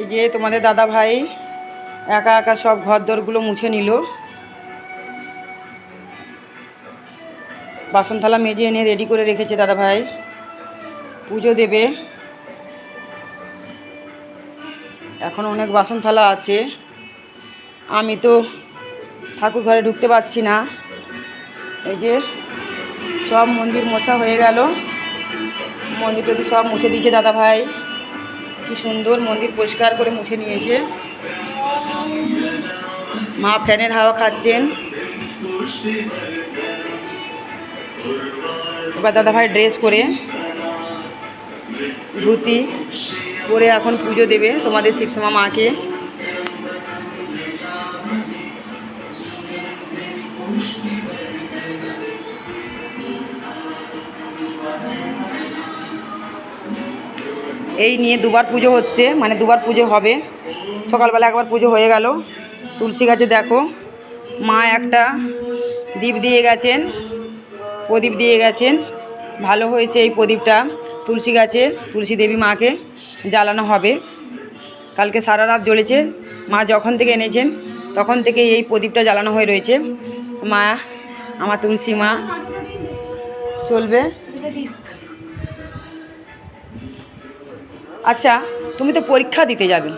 এই যে তোমাদের দাদা ভাই একা একা সব ঘর দরগুলো মুছে নিল। বাসন থালা মেজে এনে রেডি করে রেখেছে দাদা ভাই। পুজো দেবে। এখন অনেক বাসন থালা আছে। আমি তো ঠাকুর ঘরে ঢুকতে পারছি না। এই যে সব মন্দির মোছা হয়ে গেল। মন্দির টন্দির সব মুছে দিয়েছে দাদা ভাই। কি সুন্দর মন্দির পরিষ্কার করে মুছে নিয়েছে। মা ফ্যানের হাওয়া খাচ্ছেন। এবার দাদা ভাই ড্রেস করে। ধুতি পরে এখন পুজো দেবে তোমাদের শিবসমা মাকে। এই নিয়ে দুবার পুজো হচ্ছে মানে দুবার পুজো হবে। সকালবেলা একবার পুজো হয়ে গেল। তুলসী গাছে দেখো, মা একটা দ্বীপ দিয়ে গেছেন, প্রদীপ দিয়ে গেছেন। ভালো হয়েছে এই প্রদীপটা। তুলসী গাছে, তুলসী দেবী মাকে জ্বালানো হবে। কালকে সারা রাত জ্বলেছে। মা যখন থেকে এনেছেন, তখন থেকে এই প্রদীপটা জ্বালানো হয়ে রয়েছে। মা, আমার তুলসী মা, চলবে? আচ্ছা তুমি তো পরীক্ষা দিতে যাবে।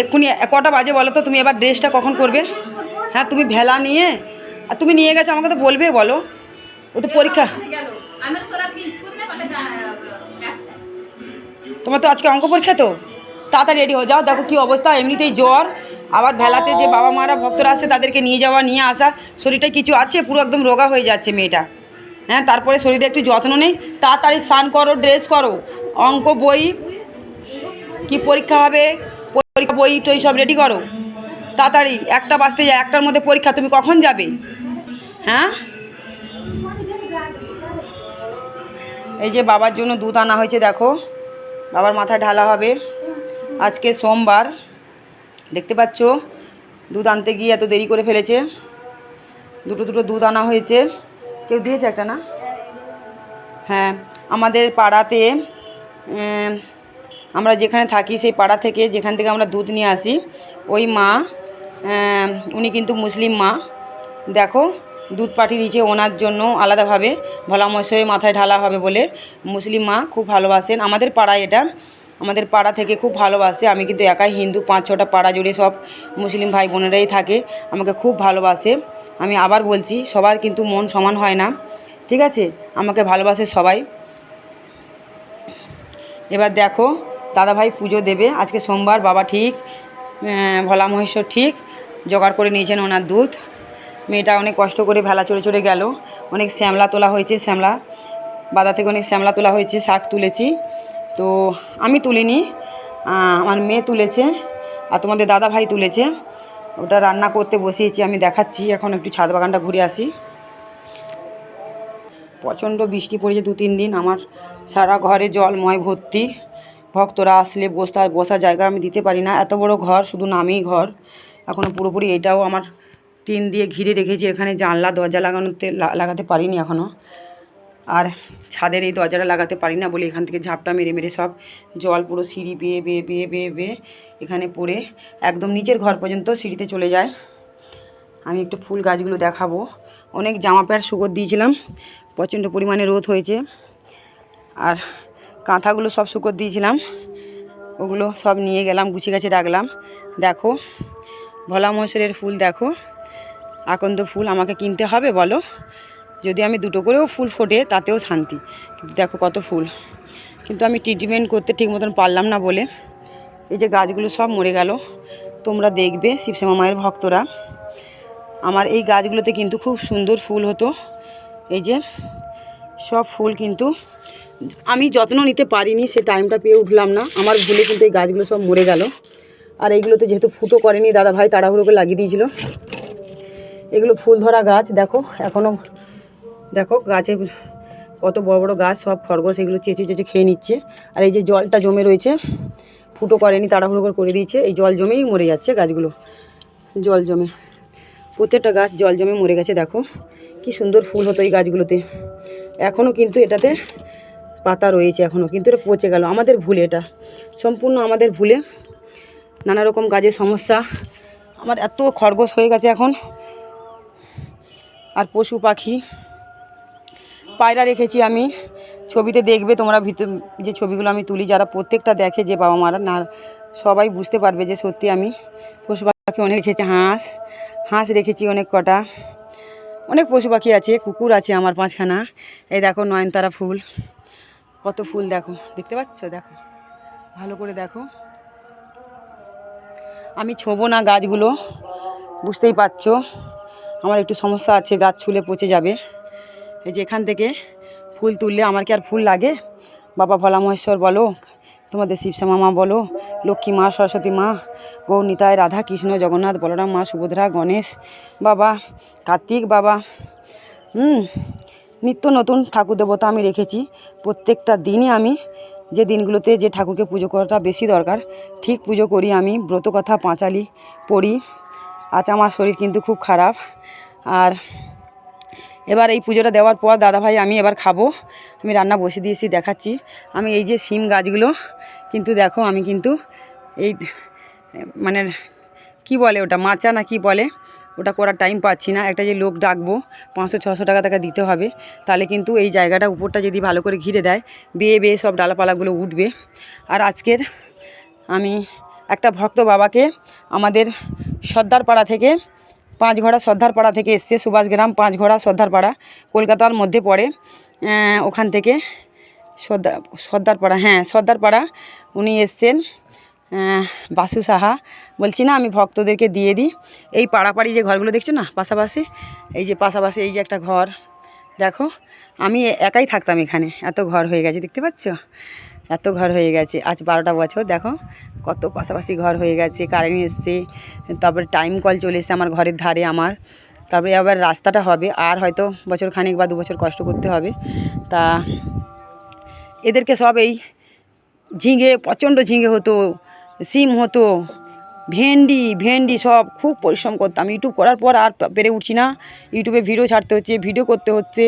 এক্ষুনি কটা বাজে বলো তো, তুমি এবার ড্রেসটা কখন করবে? হ্যাঁ তুমি ভেলা নিয়ে, আর তুমি নিয়ে গেছো, আমাকে তো বলবে বলো। ও তো পরীক্ষা। তোমার তো আজকে অঙ্ক পরীক্ষা তো? তাড়াতাড়ি রেডি হয়ে যাও, দেখো কি অবস্থা, এমনিতেই জ্বর, আবার ভেলাতে যে বাবা মারা ভক্তরা আসে, তাদেরকে নিয়ে যাওয়া, নিয়ে আসা শরীরটা কিছু আছে? পুরো একদম রোগা হয়ে যাচ্ছে মেয়েটা। হ্যাঁ তারপরে শরীরে একটু যত্ন নেই, তাড়াতাড়ি স্নান করো ড্রেস করো, অঙ্ক, বই কি পরীক্ষা হবে? পরীক্ষা, বই, টই সব রেডি করো। তাড়াতাড়ি, একটা বাজতে যায়, একটার মধ্যে পরীক্ষা, তুমি কখন যাবে? হ্যাঁ? এই যে বাবার জন্য দুধ আনা হয়েছে, দেখো। বাবার মাথায় ঢালা হবে। আজকে সোমবার। দেখতে পাচ্ছ? দুধ আনতে গিয়ে এত দেরি করে ফেলেছে। দুটো দুটো দুধ আনা হয়েছে। কেউ দিয়েছে একটা না? হ্যাঁ আমাদের পাড়াতে আমরা যেখানে থাকি সেই পাড়া থেকে যেখান থেকে আমরা দুধ নিয়ে আসি, ওই মা উনি কিন্তু মুসলিম মা। দেখো, দুধ পাঠিয়ে দিয়েছে ওনার জন্য আলাদাভাবে ভোলা মশাই মাথায় ঢালা হবে বলে। মুসলিম মা খুব ভালোবাসেন। আমাদের পাড়ায় এটা, আমাদের পাড়া থেকে খুব ভালোবাসে। আমি কিন্তু একাই হিন্দু, পাঁচ ছটা পাড়া জুড়ে সব মুসলিম ভাই বোনেরাই থাকে, আমাকে খুব ভালোবাসে। আমি আবার বলছি, সবার কিন্তু মন সমান হয় না, ঠিক আছে? আমাকে ভালোবাসে সবাই। এবার দেখো দাদাভাই পুজো দেবে। আজকে সোমবার, বাবা ঠিক ভোলা মহেশ্বর ঠিক, জোগাড় করে নিয়েছেন ওনার দুধ। মেয়েটা অনেক কষ্ট করে ভেলা চড়ে চড়ে গেল। অনেক শ্যামলা তোলা হয়েছে, শ্যামলা। বাদা থেকে অনেক শ্যামলা তোলা হয়েছে, শাক তুলেছি। তো আমি তুলিনি আমার মেয়ে তুলেছে আর তোমাদের দাদা ভাই তুলেছে। ওটা রান্না করতে বসিয়েছি, আমি দেখাচ্ছি। এখন একটু ছাদ বাগানটা ঘুরে আসি। প্রচণ্ড বৃষ্টি পড়েছে দু তিন দিন। আমার সারা ঘরে জলময় ভর্তি। ভক্তরা আসলে বসা বসার জায়গা আমি দিতে পারি না। এত বড় ঘর, শুধু নামেই ঘর। এখনও পুরোপুরি এটাও আমার টিন দিয়ে ঘিরে রেখেছি। এখানে জানলা, দরজা লাগানোতে লাগাতে পারিনি এখনও আর ছাদের এই দরজাটা লাগাতে পারি না বলে এখান থেকে ঝাপটা মেরে মেরে সব জল পুরো সিঁড়ি বেয়ে বেয়ে বেয়ে বেয়ে বেয়ে এখানে পড়ে একদম নিচের ঘর পর্যন্ত সিঁড়িতে চলে যায়। আমি একটু ফুল গাছগুলো দেখাবো। অনেক জামা প্যান্ট, শুকোর দিয়েছিলাম। প্রচণ্ড পরিমাণে রোদ হয়েছে। আর কাঁথাগুলো সব শুকোর দিয়েছিলাম। ওগুলো সব নিয়ে গেলাম, গুছিয়ে গাছে রাখলাম। দেখো, ভোলা মহেশ্বরের ফুল দেখো। আকন্দ ফুল আমাকে কিনতে হবে বলো? যদি আমি দুটো করেও ফুল ফোটে, তাতেও শান্তি। দেখো কত ফুল। কিন্তু আমি ট্রিটমেন্ট করতে ঠিক মতন পারলাম না বলে। এই যে গাছগুলো সব মরে গেল। তোমরা দেখবে, শিবশ্যামা মায়ের ভক্তরা। আমার এই গাছগুলোতে কিন্তু খুব সুন্দর ফুল হতো। এই যে সব ফুল কিন্তু আমি যত্ন নিতে পারিনি, সে টাইমটা পেয়ে উঠলাম না। আমার ভুলে কিন্তু এই গাছগুলো সব মরে গেল। আর এইগুলোতে যেহেতু ফুটো করেনি, দাদা ভাই লাগিয়ে দিয়েছিল। এগুলো ফুল ধরা গাছ, দেখো এখনও দেখো, গাছে কত বড় বড় গাছ, সব খরগোশ এগুলো চেঁচে চেঁচে খেয়ে নিচ্ছে। আর এই যে জলটা জমে রয়েছে, ফুটো করেনি, তাড়াহুড়ো করে করে দিয়েছে, এই জল জমেই মরে যাচ্ছে গাছগুলো। জল জমে। প্রত্যেকটা গাছ জল জমে মরে গেছে, দেখো। কি সুন্দর ফুল হতো এই গাছগুলোতে। এখনও কিন্তু এটাতে পাতা রয়েছে এখনও কিন্তু এটা পচে গেল। আমাদের ভুলে এটা। সম্পূর্ণ আমাদের ভুলে নানা রকম কাজের সমস্যা। আমার এত খরগোশ হয়ে গেছে এখন। আর পশু পাখি। পায়রা রেখেছি আমি। ছবিতে দেখবে তোমরা ভিতর, যে ছবিগুলো আমি তুলি, যারা প্রত্যেকটা দেখে যে বাবা মারা, না, সবাই বুঝতে পারবে যে সত্যি আমি পশু পাখি অনেক রেখেছি, হাঁস হাঁস রেখেছি অনেক কটা। অনেক পশু পাখি আছে, কুকুর আছে আমার পাঁচখানা। এই দেখো নয়নতারা ফুল। কত ফুল দেখো, দেখতে পাচ্ছ? দেখো। ভালো করে দেখো। আমি ছোবো না গাছগুলো, বুঝতেই পারছ? আমার একটু সমস্যা আছে, গাছ ছুলে পচে যাবে। এই যে এখান থেকে ফুল তুললে আমার কি আর ফুল লাগে? বাবা ভোলা মহেশ্বর বলো, তোমাদের শিবশ্যামা মা বলো, লক্ষ্মী মা, সরস্বতী মা গৌনিতায় রাধা কৃষ্ণ জগন্নাথ, বলরাম, মা, সুভদ্রা, গণেশ, বাবা, কার্তিক বাবা, হুম নিত্য নতুন ঠাকুর দেবতা আমি রেখেছি। প্রত্যেকটা দিনই আমি যে দিনগুলোতে যে ঠাকুরকে পুজো করাটা বেশি দরকার, ঠিক পুজো করি আমি। ব্রত কথা পাঁচালি পড়ি। আজ আমার শরীর কিন্তু খুব খারাপ। আর এবার এই পুজোটা দেওয়ার পর দাদাভাই, আমি এবার খাব। আমি রান্না বসে দিয়েছি, দেখাচ্ছি। আমি এই যে সিম গাছগুলো, কিন্তু দেখো আমি কিন্তু এই মানে কি বলে ওটা, মাচা না কি বলে? ওটা করার টাইম পাচ্ছি না। একটা যে লোক ডাকবো, পাঁচশো, ছশো টাকা টাকা দিতে হবে। তাহলে কিন্তু এই জায়গাটা, উপরটা যদি ভালো করে ঘিরে দেয়, বেয়ে বেয়ে সব ডালাপালাগুলো উঠবে। আর আজকের আমি একটা ভক্ত বাবাকে আমাদের সর্দারপাড়া থেকে পাঁচ পাঁচঘোড়া সর্দারপাড়া থেকে এসছে, সুভাষগ্রাম পাঁচ পাঁচঘোড়া সর্দারপাড়া, কলকাতার মধ্যে পড়ে। ওখান থেকে সর্দার সর্দারপাড়া হ্যাঁ সর্দারপাড়া উনি এসছেন। বাসু সাহা, বলছি না আমি ভক্তদেরকে দিয়ে দিই। এই পাড়াপাড়ি যে ঘরগুলো দেখছ না, পাশাপাশি, এই যে পাশাপাশি এই যে একটা ঘর, দেখো, আমি একাই থাকতাম এখানে। এত ঘর হয়ে গেছে, দেখতে পাচ্ছ? এত ঘর হয়ে গেছে। আজ বারোটা বছর, দেখো, কত পাশাপাশি ঘর হয়ে গেছে কারেন্ট এসছে, তারপরে টাইম কল চলে এসছে আমার ঘরের ধারে আমার। তারপরে আবার রাস্তাটা হবে, আর হয়তো বছর খানেক বা দু বছর কষ্ট করতে হবে। তা, এদেরকে সব এই ঝিঙে, প্রচণ্ড ঝিঙে হতো সিম হতো, ভেন্ডি ভেন্ডি সব খুব পরিশ্রম করতাম। ইউটিউব করার পর আর পেরে উঠছি না। ইউটিউবে ভিডিও ছাড়তে হচ্ছে ভিডিও করতে হচ্ছে।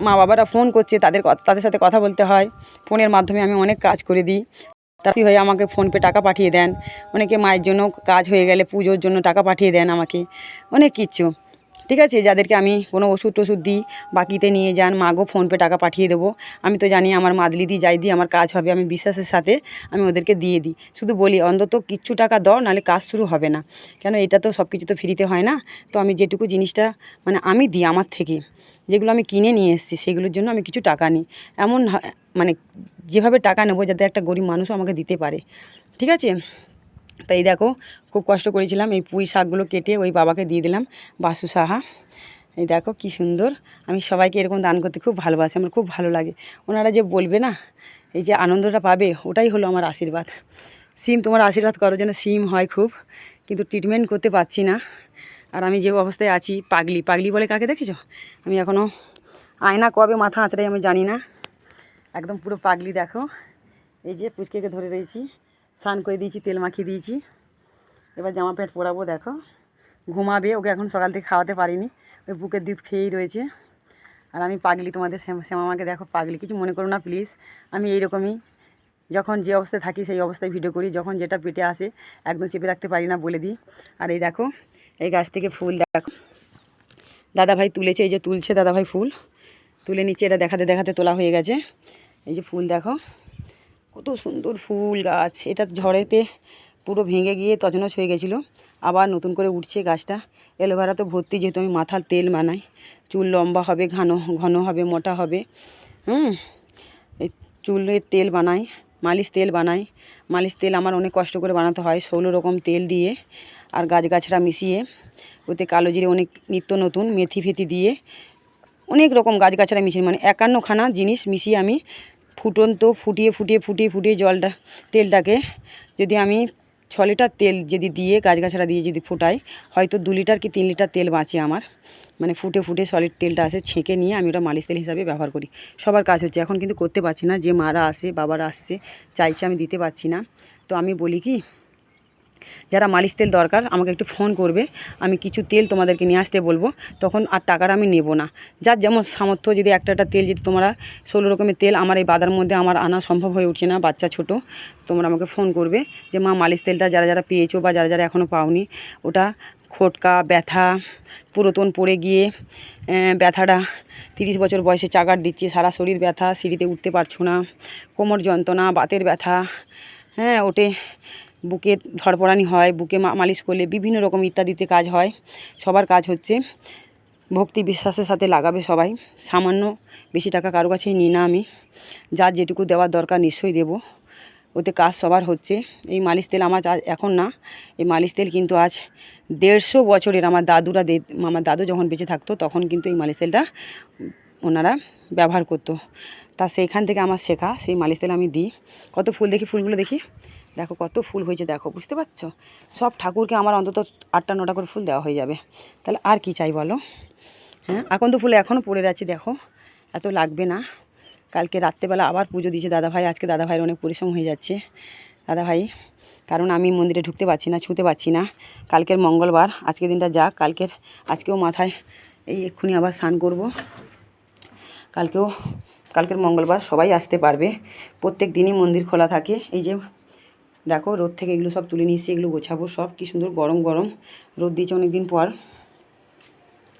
মা বাবারা ফোন করছে, তাদের তাদের সাথে কথা বলতে হয়। ফোনের মাধ্যমে আমি অনেক কাজ করে দিই। তাতে হয়ে আমাকে ফোনপে টাকা পাঠিয়ে দেন। অনেকে মায়ের জন্য কাজ হয়ে গেলে পুজোর জন্য টাকা পাঠিয়ে দেন আমাকে। অনেক কিছু। ঠিক আছে, যাদেরকে আমি কোনো ওষুধ টষুধ দিই, বাকিতে নিয়ে যান, মাগো ফোনপে টাকা পাঠিয়ে দেবো। আমি তো জানি আমার মাদলি দি যাই দিই আমার কাজ হবে, আমি বিশ্বাসের সাথে আমি ওদেরকে দিয়ে দিই। শুধু বলি, অন্তত কিচ্ছু টাকা দাও, নাহলে কাজ শুরু হবে না। কেন, এটা তো সব কিছু তো ফ্রিতে হয় না। তো আমি যেটুকু জিনিসটা মানে আমি দিই আমার থেকে, যেগুলো আমি কিনে নিয়ে এসেছি, সেগুলোর জন্য আমি কিছু টাকা নিই। এমন মানে যেভাবে টাকা নেব, যাতে একটা গরিব মানুষও আমাকে দিতে পারে। ঠিক আছে? তাই দেখো, খুব কষ্ট করেছিলাম এই পুঁই শাকগুলো কেটে ওই বাবাকে দিয়ে দিলাম, বাসু সাহা। এই দেখো কি সুন্দর। আমি সবাইকে এরকম দান করতে খুব ভালোবাসি, আমার খুব ভালো লাগে। ওনারা যে বলবে না, এই যে আনন্দটা পাবে, ওটাই হলো আমার আশীর্বাদ। সিম, তোমার আশীর্বাদ করার জন্য সিম হয় খুব, কিন্তু ট্রিটমেন্ট করতে পারছি না। আর আমি যে অবস্থায় আছি, পাগলি। পাগলি বলে কাকে দেখেছ? আমি এখনও আয়না কবে মাথা আঁচড়াই আমি জানি না। একদম পুরো পাগলি দেখো। এই যে পুচকেকে ধরে রয়েছি। স্নান করে দিয়েছি, তেল মাখিয়ে দিয়েছি। এবার জামা প্যান্ট পরাবো, দেখো। ঘুমাবে, ওকে এখন সকাল থেকে খাওয়াতে পারিনি। ওই বুকের দুধ খেয়েই রয়েছে। আর আমি পাগলি তোমাদের শ্যাম- শ্যামামাকে দেখো, পাগলি। কিছু মনে করো না প্লিজ আমি এইরকমই। যখন যে অবস্থায় থাকি, সেই অবস্থায় ভিডিও করি। যখন যেটা পেটে আসে, একদম চেপে রাখতে পারি না বলে দিই। আর এই দেখো, এই গাছ থেকে ফুল দেখো। দাদাভাই তুলেছে, এই যে তুলছে দাদাভাই ফুল। তুলে নিচে এটা দেখাতে দেখাতে তোলা হয়ে গেছে। এই যে ফুল দেখো। কত সুন্দর ফুল গাছ। এটা ঝড়েতে পুরো ভেঙে গিয়ে তছনছ হয়ে গেছিল। আবার নতুন করে উঠছে গাছটা। অ্যালোভেরা তো ভর্তি, যেহেতু আমি মাথার তেল বানাই। চুল লম্বা হবে, ঘন ঘন হবে, মোটা হবে। হুম চুলের তেল বানাই, মালিশ তেল বানাই। মালিশ তেল আমার অনেক কষ্ট করে বানাতে হয়, ষোলো রকম তেল দিয়ে আর গাছগাছড়া মিশিয়ে। ওতে কালো জিরে অনেক নিত্য নতুন মেথি ফেথি দিয়ে অনেক রকম গাছগাছড়া মিশিয়ে মানে একান্নখানা জিনিস মিশিয়ে আমি ফুটন্ত ফুটিয়ে ফুটিয়ে ফুটিয়ে ফুটিয়ে জলটা, তেলটাকে যদি আমি ছ লিটার তেল যদি দিয়ে গাছগাছড়া দিয়ে যদি ফুটাই, হয়তো দু লিটার কি তিন লিটার তেল বাঁচে আমার। মানে ফুটে ফুটে সলিড তেলটা আসে, ছেঁকে নিয়ে আমি ওটা মালিশ তেল হিসাবে ব্যবহার করি। সবার কাজ হচ্ছে, এখন কিন্তু করতে পারছি না, যে মারা আসে, বাবারা আসছে, চাইছে আমি দিতে পারছি না। তো আমি বলি কি যারা মালিশ তেল দরকার, আমাকে একটু ফোন করবে, আমি কিছু তেল তোমাদেরকে নিয়ে আসতে বলব। তখন আর টাকাটা আমি নেব না। যার যেমন সামর্থ্য, যদি একটা একটা তেল, যদি তোমরা ষোলো রকমের তেল আমার এই বাদার মধ্যে আমার আনা সম্ভব হয়ে উঠছে না, বাচ্চা ছোট, তোমরা আমাকে ফোন করবে যে, মা, মালিশ তেলটা যারা যারা পেয়েছ বা যারা যারা এখনও পাওনি, ওটা খোটকা, ব্যথা, পুরাতন পড়ে গিয়ে ব্যথাটা তিরিশ বছর বয়সে চাগার দিচ্ছে, সারা শরীর ব্যথা, সিঁড়িতে উঠতে পারছ না, কোমর যন্ত্রণা, বাতের ব্যথা হ্যাঁ ওটে বুকে ধড়পড়ানি হয়, বুকে মালিশ করলে বিভিন্ন রকম ইত্যাদিতে কাজ হয়। সবার কাজ হচ্ছে ভক্তি বিশ্বাসের সাথে লাগাবে সবাই। সামান্য বেশি টাকা কারও কাছেই নিই না আমি। যা যেটুকু দেওয়ার দরকার নিশ্চয়ই দেবো। ওতে কাজ সবার হচ্ছে। এই মালিশ তেল আমার আজ এখন না। এই মালিশ তেল কিন্তু আজ দেড়শো বছরের আমার দাদুরা আমার দাদু যখন বেঁচে থাকতো, তখন কিন্তু এই মালিশ তেলটা ওনারা ব্যবহার করতো। তা সেইখান থেকে আমার শেখা, সেই মালিশ তেল আমি দিই। কত ফুল দেখি, ফুলগুলো দেখি। দেখো কত ফুল হয়েছে, দেখো, বুঝতে পারছ? সব ঠাকুরকে আমার অন্তত আটটা, নটা করে ফুল দেওয়া হয়ে যাবে। তাহলে আর কি চাই বলো? হ্যাঁ এখন তো ফুল এখনও পড়ে আছে, দেখো। এত লাগবে না। কালকে রাত্রেবেলা আবার পুজো দিয়েছে দাদাভাই, আজকে দাদাভাইয়ের অনেক পরিশ্রম হয়ে যাচ্ছে। দাদাভাই, কারণ আমি মন্দিরে ঢুকতে পারছি না, ছুঁতে পারছি না। কালকের মঙ্গলবার, আজকের দিনটা যাক, কালকের, আজকেও মাথায় এই এক্ষুনি আবার স্নান করব। কালকেও, কালকের মঙ্গলবার সবাই আসতে পারবে। প্রত্যেক দিনই মন্দির খোলা থাকে। এই যে দেখো রোদ থেকে এগুলো সব তুলে নিয়ে এসেছি এগুলো গোছাবো সব। কি সুন্দর গরম গরম। রোদ দিয়েছে অনেক দিন পর।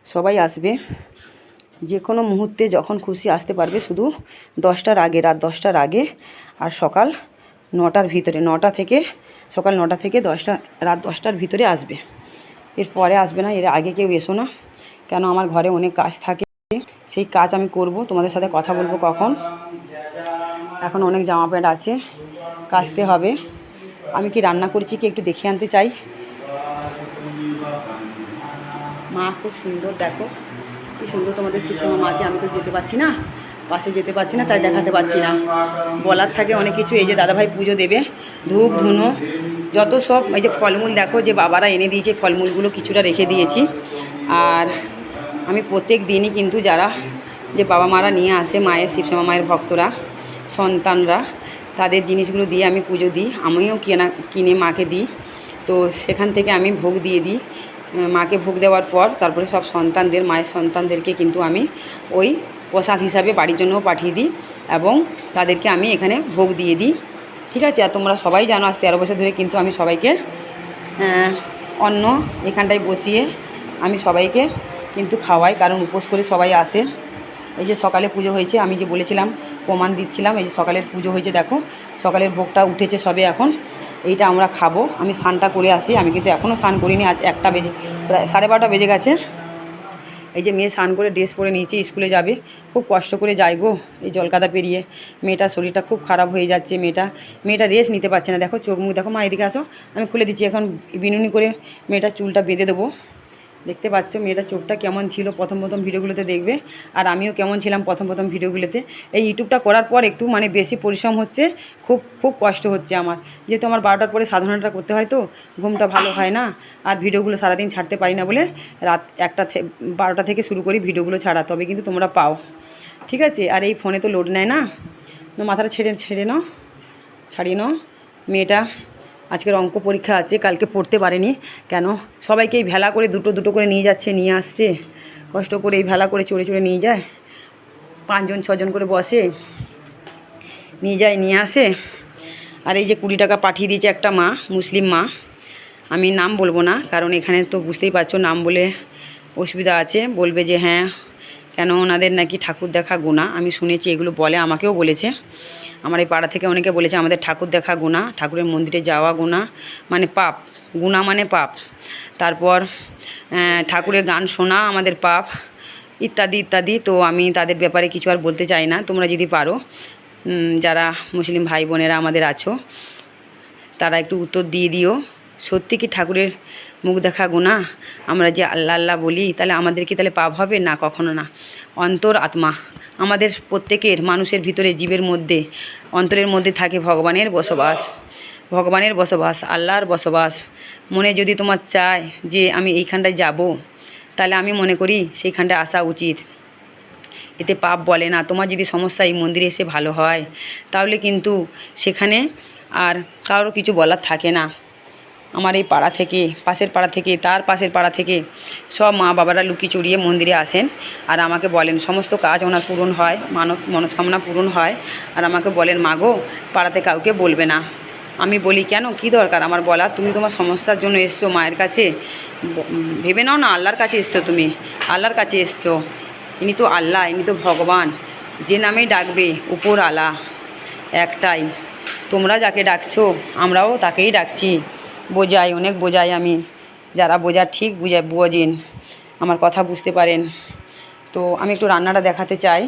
সবাই আসবে। যে কোনো মুহূর্তে যখন খুশি আসতে পারবে, শুধু দশটার আগে, রাত দশটার আগে। আর সকাল নটার ভিতরে, নটা থেকে, সকাল নটা থেকে দশটা, রাত দশটার ভিতরে আসবে। এর পরে আসবে না, এর আগে কেউ এসো না। কেন আমার ঘরে অনেক কাজ থাকে। সেই কাজ আমি করব, তোমাদের সাথে কথা বলব কখন। এখন অনেক জামা প্যান্ট আছে, কাচতে হবে। আমি কি রান্না করেছি কি একটু দেখে আনতে চাই? মা, খুব সুন্দর, দেখো। কি সুন্দর তোমাদের শিবসমা মাকে আমি তো যেতে পারছি না। পাশে যেতে পারছি না, তাই দেখাতে পারছি না। বলার থাকে অনেক কিছু, এই যে দাদাভাই পুজো দেবে। ধূপ, ধুনো, যত সব, এই যে ফলমূল দেখো, যে বাবারা এনে দিয়েছে, ফলমূলগুলো কিছুটা রেখে দিয়েছি। আর আমি প্রত্যেক দিনই কিন্তু যারা যে বাবা মারা নিয়ে আসে, মায়ের শিবসমা মায়ের ভক্তরা, সন্তানরা তাদের জিনিসগুলো দিয়ে আমি পুজো দিই। আমিও কেনা, কিনে মাকে দিই। তো সেখান থেকে আমি ভোগ দিয়ে দিই। মাকে ভোগ দেওয়ার পর তারপরে সব সন্তানদের, মায়ের সন্তানদেরকে কিন্তু আমি ওই প্রসাদ হিসাবে বাড়ির জন্যও পাঠিয়ে দিই এবং তাদেরকে আমি এখানে ভোগ দিয়ে দিই। ঠিক আছে? আর তোমরা সবাই জানো, আজ তেরো বছর ধরে কিন্তু আমি সবাইকে অন্ন এখানটায় বসিয়ে আমি সবাইকে কিন্তু খাওয়াই, কারণ উপোস করে সবাই আসে। এই যে সকালে পুজো হয়েছে, আমি যে বলেছিলাম প্রমাণ দিচ্ছিলাম, এই যে সকালের পুজো হয়েছে, দেখো, সকালের ভোগটা উঠেছে সবে এখন, এইটা আমরা খাব। আমি স্নানটা করে আসি, আমি কিন্তু এখনও স্নান করিনি, আজ একটা বেজে, প্রায় সাড়ে বারোটা বেজে গেছে। এই যে মেয়ে স্নান করে ড্রেস পরে নিয়েছে, স্কুলে যাবে। খুব কষ্ট করে যাই গো, এই জলকাদা পেরিয়ে। মেয়েটার শরীরটা খুব খারাপ হয়ে যাচ্ছে, মেয়েটা মেয়েটা রেস্ট নিতে পারছে না। দেখো চোখ মুখ, দেখো মা এদিকে আসো, আমি খুলে দিচ্ছি, এখন বিনুনি করে মেয়েটার চুলটা বেঁধে দেবো। দেখতে পাচ্ছ মেয়েটার চোখটা কেমন ছিল প্রথম প্রথম ভিডিওগুলোতে দেখবে। আর আমিও কেমন ছিলাম প্রথম প্রথম ভিডিওগুলোতে। এই ইউটিউবটা করার পর একটু মানে বেশি পরিশ্রম হচ্ছে, খুব খুব কষ্ট হচ্ছে আমার। যেহেতু আমার বারোটার পরে সাধারণটা করতে হয় তো, ঘুমটা ভালো হয় না। আর ভিডিওগুলো সারাদিন ছাড়তে পারি না বলে রাত একটা বারোটা থেকে শুরু করি ভিডিওগুলো ছাড়া। তবে কিন্তু তোমরা পাও। ঠিক আছে? আর এই ফোনে তো লোড নেয় না। মাথাটা ছেড়ে ছেড়ে নাও। ছাড়িয়ে নাও। মেয়েটা আজকের অঙ্ক পরীক্ষা আছে, কালকে পড়তে পারেনি। কেন? সবাইকে এই ভেলা করে দুটো দুটো করে নিয়ে যাচ্ছে, নিয়ে আসছে। কষ্ট করে এই ভেলা করে চড়ে চড়ে নিয়ে যায়। পাঁচজন, ছজন করে বসে, নিয়ে যায়, নিয়ে আসে। আর এই যে কুড়ি টাকা পাঠিয়ে দিয়েছে একটা মা, মুসলিম মা। আমি নাম বলব না, কারণ এখানে তো বুঝতেই পারছ নাম বলে অসুবিধা আছে। বলবে যে হ্যাঁ কেন ওনাদের নাকি ঠাকুর দেখা গোনা আমি শুনেছি, এগুলো বলে, আমাকেও বলেছে। আমার এই পাড়া থেকে অনেকে বলেছে, আমাদের ঠাকুর দেখা গুণা, ঠাকুরের মন্দিরে যাওয়া গুণা। মানে পাপ, গুণা মানে পাপ। তারপর ঠাকুরের গান শোনা আমাদের পাপ, ইত্যাদি ইত্যাদি। তো আমি তাদের ব্যাপারে কিছু আর বলতে চাই না। তোমরা যদি পারো যারা মুসলিম ভাই বোনেরা আমাদের আছো, তারা একটু উত্তর দিয়ে দিও। সত্যি কি ঠাকুরের মুখ দেখা গুণা? আমরা যে আল্লাহ আল্লাহ বলি, তাহলে আমাদের কি তাহলে পাপ হবে? না, কখনো না। অন্তর আত্মা। আমাদের প্রত্যেকের মানুষের ভিতরে জীবের মধ্যে, অন্তরের মধ্যে থাকে ভগবানের বসবাস। ভগবানের বসবাস, আল্লাহর বসবাস। মনে যদি তোমার চায় যে আমি এইখানটায় যাব, তাহলে আমি মনে করি সেইখানটায় আসা উচিত। এতে পাপ বলে না। তোমার যদি সমস্যা এই মন্দিরে এসে ভালো হয়, তাহলে কিন্তু সেখানে আর কারোর কিছু বলার থাকে না। আমার এই পাড়া থেকে, পাশের পাড়া থেকে, তার পাশের পাড়া থেকে সব মা বাবারা লুকি চড়িয়ে মন্দিরে আসেন আর আমাকে বলেন, সমস্ত কাজ ওনার পূরণ হয়, মানব মনস্কামনা পূরণ হয়। আর আমাকে বলেন মাগো পাড়াতে কাউকে বলবে না। আমি বলি, কেন? কি দরকার? আমার বলার তুমি তোমার সমস্যার জন্য এসছো মায়ের কাছে? ভেবে নাও না, আল্লাহর কাছে এসছো তুমি। আল্লাহর কাছে এসছো। ইনি তো আল্লাহ, ইনি তো ভগবান। যে নামেই ডাকবে, উপর আলা। একটাই, তোমরা যাকে ডাকছো, আমরাও তাকেই ডাকছি। বোঝাই, অনেক বোঝাই আমি। যারা বোঝার ঠিক বুঝায় বোঝেন আমার কথা বুঝতে পারেন। তো আমি একটু রান্নাটা দেখাতে চাই।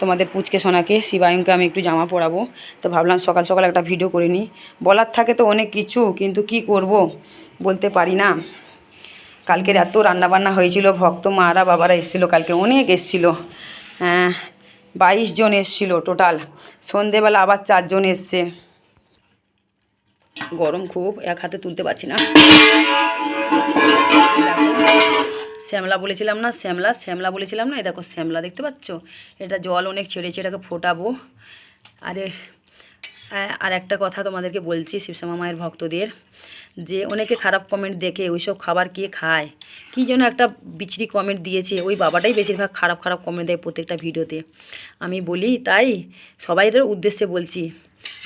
তোমাদের পুচকে সোনাকে, শিবায়নকে আমি একটু জামা পরাবো। তো ভাবলাম সকাল সকাল একটা ভিডিও করে নিই। বলার থাকে তো অনেক কিছু, কিন্তু কি করব বলতে পারি না। কালকের এত রান্নাবান্না হয়েছিল, ভক্ত মারা বাবারা এসেছিল কালকে, অনেক এসেছিল। হ্যাঁ বাইশ জন এসেছিল টোটাল। সন্ধেবেলা আবার চারজন এসছে। গরম খুব, এক হাতে তুলতে পারছি না। শ্যামলা বলেছিলাম না, শ্যামলা শ্যামলা বলেছিলাম না? এই দেখো, শ্যামলা দেখতে পাচ্ছ? এটা জল অনেক ছেড়েছে, এটাকে ফোটাবো। আরে আর একটা কথা তোমাদেরকে বলছি, শিবশ্যামা মায়ের ভক্তদের, যে অনেকে খারাপ কমেন্ট দেখে, ওইসব খাবার কে খায়? কী যেন একটা বিচরি কমেন্ট দিয়েছে। ওই বাবাটাই বেশিরভাগ খারাপ খারাপ কমেন্ট দেয় প্রত্যেকটা ভিডিওতে। আমি বলি, তাই সবাইয়ের উদ্দেশ্যে বলছি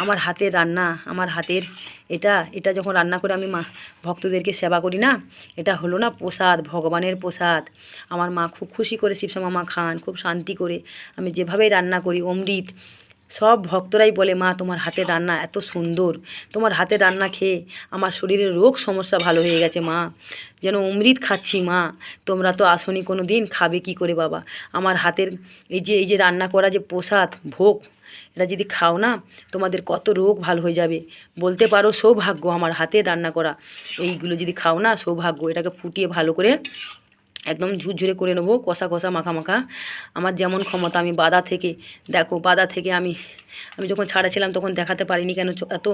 আমার হাতের রান্না, আমার হাতের এটা এটা যখন রান্না করে আমি মা, ভক্তদেরকে সেবা করি না, এটা হলো না প্রসাদ, ভগবানের প্রসাদ। আমার মা খুব খুশি করে শিবশ্যামা মা খান, খুব শান্তি করে। আমি যেভাবেই রান্না করি, অমৃত, সব ভক্তরাই বলে, মা, তোমার হাতের রান্না এত সুন্দর। তোমার হাতের রান্না খেয়ে আমার শরীরের রোগ সমস্যা ভালো হয়ে গেছে, মা। যেন অমৃত খাচ্ছি, মা। তোমরা তো আসনি কোনো দিন খাবে কি করে বাবা? আমার হাতের এই যে এই যে রান্না করা যে প্রসাদ, ভোগ এটা যদি খাও না, তোমাদের কত রোগ ভালো হয়ে যাবে। বলতে পারো সৌভাগ্য আমার হাতে রান্না করা। এইগুলো যদি খাও না, সৌভাগ্য। এটাকে ফুটিয়ে ভালো করে একদম ঝুরঝুরে করে নেব, কষা কষা, মাখা মাখা। আমার যেমন ক্ষমতা, আমি বাদা থেকে, দেখো, বাদা থেকে আমি আমি যখন ছাড়া ছিলাম তখন দেখাতে পারিনি কেন? এত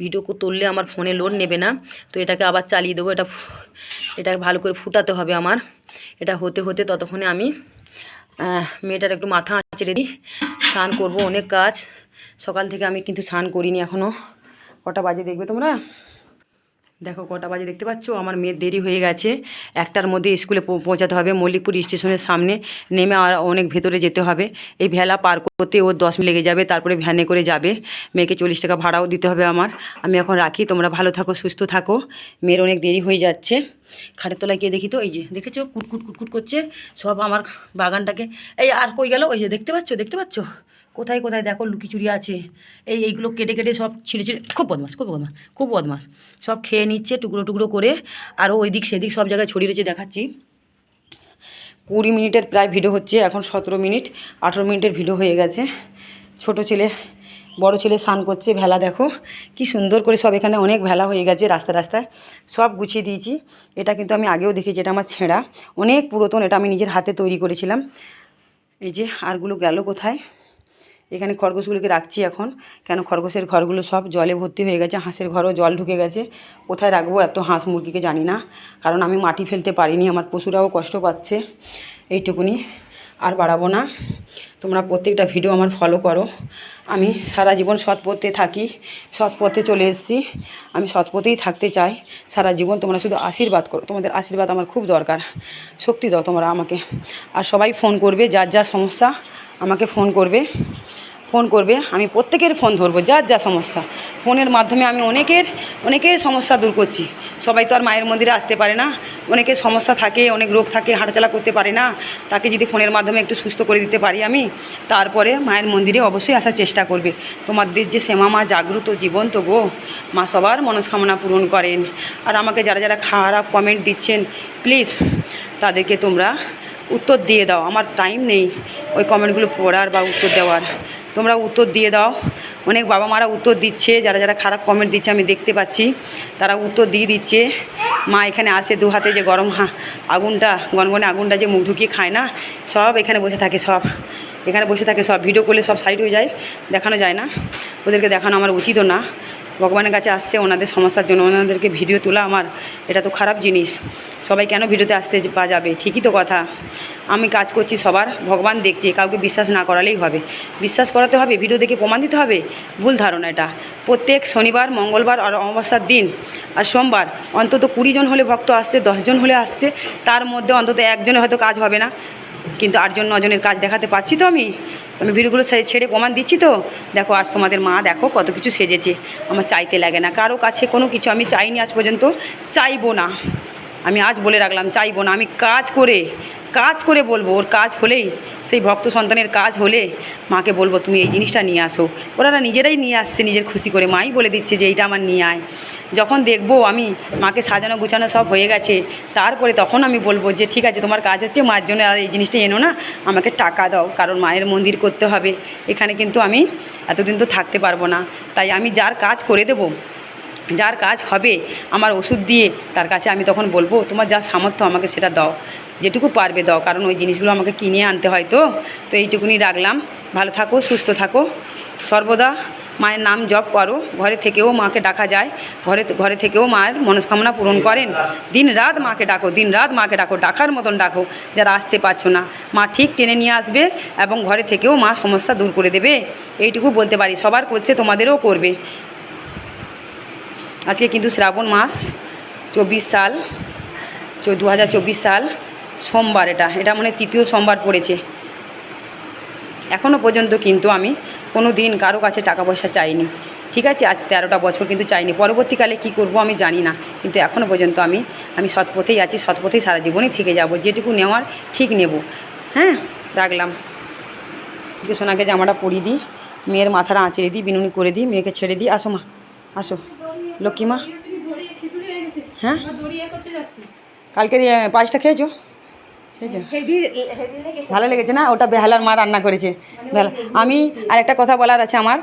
ভিডিও তুললে আমার ফোনে লোড নেবে না। তো এটাকে আবার চালিয়ে দেবো। এটা এটাকে ভালো করে ফুটাতে হবে আমার। এটা হতে হতে ততক্ষণে আমি মেয়েটার একটু মাথা আঁচড়ে দিই। স্নান করব, অনেক কাজ। সকাল থেকে আমি কিন্তু স্নান করিনি এখনও কটা বাজে দেখবে তোমরা? দেখো কটা বাজে দেখতে পাচ্ছ? আমার মেয়ের দেরি হয়ে গেছে। একটার মধ্যে স্কুলে পৌঁছাতে হবে। মল্লিকপুর স্টেশনের সামনে নেমে আর অনেক ভেতরে যেতে হবে। এই ভেলা পার করতে ওর দশ মিনিট লেগে যাবে, তারপরে ভ্যানে করে যাবে। মেয়েকে চল্লিশ টাকা ভাড়াও দিতে হবে আমার। আমি এখন রাখি, তোমরা ভালো থাকো, সুস্থ থাকো। মেয়ের অনেক দেরি হয়ে যাচ্ছে। খাটের তলায় গিয়ে দেখি তো, এই যে দেখেছ? কুটকুট কুটকুট করছে। সব আমার বাগানটাকে এই আর কই গেল? ওই যে দেখতে পাচ্ছ? দেখতে পাচ্ছ? কোথায় কোথায় দেখো লুকিচুরি আছে? এই এইগুলো কেটে কেটে সব ছিঁড়ে ছিঁড়ে, খুব বদমাস খুব বদমাস খুব বদমাস সব খেয়ে নিচ্ছে, টুকরো টুকরো করে আরও ওই দিক সেদিক সব জায়গায় ছড়িয়ে রয়েছে, দেখাচ্ছি। কুড়ি মিনিটের প্রায় ভিডিও হচ্ছে, এখন সতেরো মিনিট, আঠেরো মিনিটের ভিডিও হয়ে গেছে। ছোট ছেলে, বড় ছেলে স্নান করছে, ভেলা দেখো, কি সুন্দর করে সব এখানে অনেক ভেলা হয়ে গেছে রাস্তা রাস্তায়। সব গুছিয়ে দিয়েছি, এটা কিন্তু আমি আগেও দেখেছি, এটা আমার ছেঁড়া। অনেক পুরাতন, এটা আমি নিজের হাতে তৈরি করেছিলাম। এই যে আরগুলো গেল কোথায়? এখানে খরগোশগুলোকে রাখছি এখন। কেন খরগোশের ঘরগুলো সব জলে ভর্তি হয়ে গেছে, হাঁসের ঘরও জল ঢুকে গেছে। কোথায় রাখব এত হাঁস মুরগিকে জানি না, কারণ আমি মাটি ফেলতে পারিনি, আমার পশুরাও কষ্ট পাচ্ছে। এইটুকুনি, আর বাড়াবো না। তোমরা প্রত্যেকটা ভিডিও আমার ফলো করো। আমি সারা জীবন সৎ পথে থাকি, সৎ পথে চলে এসেছি। আমি সৎ পথেই থাকতে চাই। সারা জীবন তোমরা শুধু আশীর্বাদ করো। তোমাদের আশীর্বাদ আমার খুব দরকার। শক্তি দাও তোমরা আমাকে। আর সবাই ফোন করবে, যার যা সমস্যা, আমাকে ফোন করবে। ফোন করবে, আমি প্রত্যেকের ফোন ধরবো, যার যা সমস্যা। ফোনের মাধ্যমে আমি অনেকের অনেকের সমস্যা দূর করছি। সবাই তো আর মায়ের মন্দিরে আসতে পারে না। অনেকের সমস্যা থাকে, অনেক রোগ থাকে, হাঁটাচলা করতে পারে না। তাকে যদি ফোনের মাধ্যমে একটু সুস্থ করে দিতে পারি আমি, তারপরে মায়ের মন্দিরে অবশ্যই আসার চেষ্টা করবে। তোমাদের যে শ্যামা মা জাগ্রত, জীবন্ত গো, মা সবার মনস্কামনা পূরণ করেন। আর আমাকে যারা যারা খারাপ কমেন্ট দিচ্ছেন প্লিজ তাদেরকে তোমরা উত্তর দিয়ে দাও। আমার টাইম নেই ওই কমেন্টগুলো পড়ার বা উত্তর দেওয়ার। তোমরা উত্তর দিয়ে দাও। অনেক বাবা মারা উত্তর দিচ্ছে, যারা যারা খারাপ কমেন্ট দিচ্ছে আমি দেখতে পাচ্ছি। তারা উত্তর দিয়ে দিচ্ছে। মা এখানে আসে দু হাতে যে গরম আগুনটা, গনগনে আগুনটা যে মুখ ঢুকিয়ে খায় না, সব এখানে বসে থাকে সব। এখানে বসে থাকে সব ভিডিও করলে সব সাইড হয়ে যায়, দেখানো যায় না। ওদেরকে দেখানো আমার উচিতও না। ভগবানের কাছে আসছে, ওনাদের সমস্যার জন্য ওনাদেরকে ভিডিও তোলা আমার, এটা তো খারাপ জিনিস। সবাই কেন ভিডিওতে আসতে যাবে? ঠিকই তো কথা। আমি কাজ করছি সবার, ভগবান দেখছে, কাউকে বিশ্বাস না করালেই হবে। বিশ্বাস করাতে হবে ভিডিও দেখে প্রমাণ দিতে হবে? ভুল ধারণা এটা। প্রত্যেক শনিবার, মঙ্গলবার আর অমাবস্যার দিন আর সোমবার অন্তত কুড়ি জন হলে ভক্ত আসছে দশজন হলে আসছে, তার মধ্যে অন্তত একজনের হয়তো কাজ হবে না। কিন্তু আটজন নজনের কাজ দেখাতে পাচ্ছি তো আমি? আমি ভিডিওগুলো ছেড়ে প্রমাণ দিচ্ছি তো? দেখো, আজ তোমাদের মা দেখো কত কিছু সেজেছে। আমার চাইতে লাগে না। কারও কাছে কোনো কিছু আমি চাইনি আজ পর্যন্ত, চাইব না। আমি আজ বলে রাখলাম, চাইব না। আমি কাজ করে কাজ করে বলব, ওর কাজ হলেই, সেই ভক্ত সন্তানের কাজ হলে মাকে বলব, তুমি এই জিনিসটা নিয়ে আসো। ওরা নিজেরাই নিয়ে আসছে নিজের খুশি করে। মাই বলে দিচ্ছে যে, এইটা আমার নিয়ে আয়। যখন দেখব আমি মাকে সাজানো গুছানো সব হয়ে গেছে, তারপরে তখন আমি বলব যে, ঠিক আছে, তোমার কাজ হচ্ছে, মায়ের জন্য আর এই জিনিসটা এনো না, আমাকে টাকা দাও, কারণ মায়ের মন্দির করতে হবে। এখানে কিন্তু আমি এতদিন তো থাকতে পারব না। তাই আমি যার কাজ করে দেবো যার কাজ হবে আমার ওষুধ দিয়ে তার কাছে আমি তখন বলব, তোমার যা সামর্থ্য আমাকে সেটা দাও, যেটুকু পারবে দাও, কারণ ওই জিনিসগুলো আমাকে কিনে আনতে হয় তো। তো এইটুকুনি রাখলাম। ভালো থাকো, সুস্থ থাকো। সর্বদা মায়ের নাম জপ করো। ঘরে থেকেও মাকে ডাকা যায়। ঘরে ঘরে থেকেও মায়ের মনস্কামনা পূরণ করেন। দিন রাত মাকে ডাকো, দিন রাত মাকে ডাকো, ডাকার মতন ডাকো, যারা আসতে পারছ না। মা ঠিক টেনে নিয়ে আসবে এবং ঘরে থেকেও মা সমস্যা দূর করে দেবে। এইটুকু বলতে পারি। সবার করছে, তোমাদেরও করবে। আজকে কিন্তু শ্রাবণ মাস, চব্বিশ সাল দু হাজার চব্বিশ সাল, সোমবার এটা। এটা মানে তৃতীয় সোমবার পড়েছে। এখনও পর্যন্ত কিন্তু আমি কোনো দিন কারও কাছে টাকা পয়সা চাইনি। ঠিক আছে, আজ তেরোটা বছর কিন্তু চাইনি। পরবর্তীকালে কি করব আমি জানি না, কিন্তু এখনও পর্যন্ত আমি আমি সৎপথেই আছি, সৎপথেই সারা জীবনই থেকে যাব। যেটুকু নেওয়ার ঠিক নেব। হ্যাঁ রাখলাম। আজকে সোনাকে জামাটা পরিয়ে দিই, মেয়ের মাথাটা আঁচড়ে দিই, বিনুনি করে দিই, মেয়েকে ছেড়ে দিই। আসো মা, আসো। লক্ষ্মী মা হ্যাঁ? কালকে পায়েসটা খেয়েছো? খেয়েছো? ভালো লেগেছে না? ওটা বেহালার মা রান্না করেছে। বেহালা আমি আর একটা কথা বলার আছে আমার।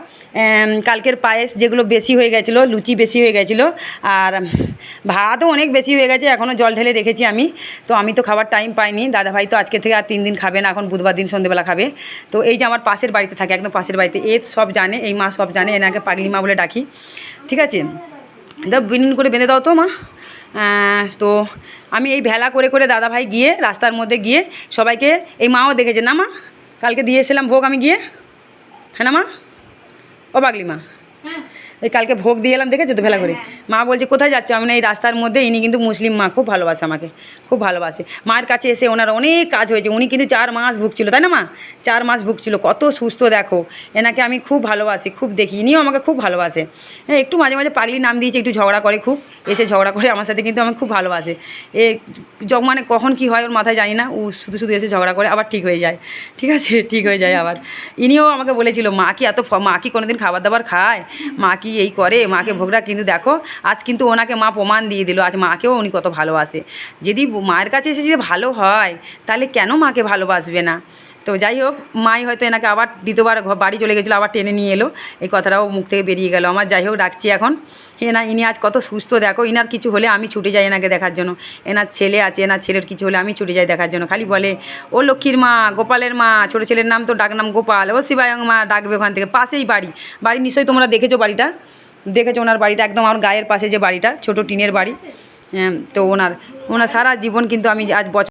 কালকের পায়েস যেগুলো বেশি হয়ে গেছিল, লুচি বেশি হয়ে গেছিল, আর ভাতও অনেক বেশি হয়ে গেছে এখনও জল ঢেলে রেখেছি আমি। তো আমি তো খাবার টাইম পাইনি। দাদাভাই তো আজকে থেকে আর তিন দিন খাবে না, এখন বুধবার দিন সন্ধেবেলা খাবে। তো এই যে আমার পাশের বাড়িতে থাকে, একদম পাশের বাড়িতে, এ সব জানে, এই মা সব জানে, এনাকে পাগলি মা বলে ডাকি। ঠিক আছে? দাও বিন করে বেঁধে দাও তো মা। তো আমি এই ভেলা করে করে দাদা ভাই গিয়ে রাস্তার মধ্যে গিয়ে সবাইকে, এই মাও দেখেছে না মা? কালকে দিয়ে এসেছিলাম ভোগ আমি গিয়ে। হ্যাঁ না মা? ও পাগলি মা। এই কালকে ভোগ দিয়ে এলাম দেখেছ তো ভেলা করে? মা বলছে, কোথায় যাচ্ছে? আমি না এই রাস্তার মধ্যে, ইনি কিন্তু মুসলিম, মা খুব ভালোবাসে আমাকে, খুব ভালোবাসে। মায়ের কাছে এসে ওনার অনেক কাজ হয়েছে, উনি কিন্তু চার মাস ভুগছিল, তাই না মা? চার মাস ভুগছিল, কত সুস্থ দেখো। এনাকে আমি খুব ভালোবাসি, খুব দেখি, ইনিও আমাকে খুব ভালোবাসে। হ্যাঁ একটু মাঝে মাঝে পাগলি নাম দিয়েছে, একটু ঝগড়া করে খুব, এসে ঝগড়া করে আমার সাথে কিন্তু আমাকে খুব ভালোবাসে। এ মানে কখন কি হয় ওর মাথায় জানি না, ও শুধু শুধু এসে ঝগড়া করে, আবার ঠিক হয়ে যায়। ঠিক আছে, ঠিক হয়ে যায় আবার। ইনিও আমাকে বলেছিল, মা কি এত মা কি কোনোদিন খাবার দাবার খায়? মা কি এই করে, মাকে ভোগরা কিন্তু দেখো, আজ কিন্তু ওনাকে মা প্রমাণ দিয়ে দিল, আজ মাকেও উনি কত ভালোবাসে। যদি মায়ের কাছে এসে যদি ভালো হয়, তাহলে কেন মাকে ভালোবাসবে না? তো যাই হোক মাই হয়তো এনাকে আবার দ্বিতীয়বার বাড়ি চলে গেছিল আবার টেনে নিয়ে এলো। এই কথাটাও মুখ থেকে বেরিয়ে গেল। আমার যাই হোক ডাকছি এখন। এনা ইনি আজ কত সুস্থ দেখো ইনার কিছু হলে আমি ছুটে যাই এনাকে দেখার জন্য। এনার ছেলে আছে এনার ছেলের কিছু হলে আমি ছুটে যাই দেখার জন্য। খালি বলে ও লক্ষ্মীর মা গোপালের মা ছোটো ছেলের নাম তো ডাক নাম গোপাল। ও শিবায়ং মা ডাকবে ওখান থেকে। পাশেই বাড়ি। বাড়ি নিশ্চয়ই তোমরা দেখেছ বাড়িটা? দেখেছ ওনার বাড়িটা? একদম আমার গায়ের পাশে যে বাড়িটা ছোটো টিনের বাড়ি। হ্যাঁ, তো ওনার ওনার সারা জীবন কিন্তু আমি আজ বছর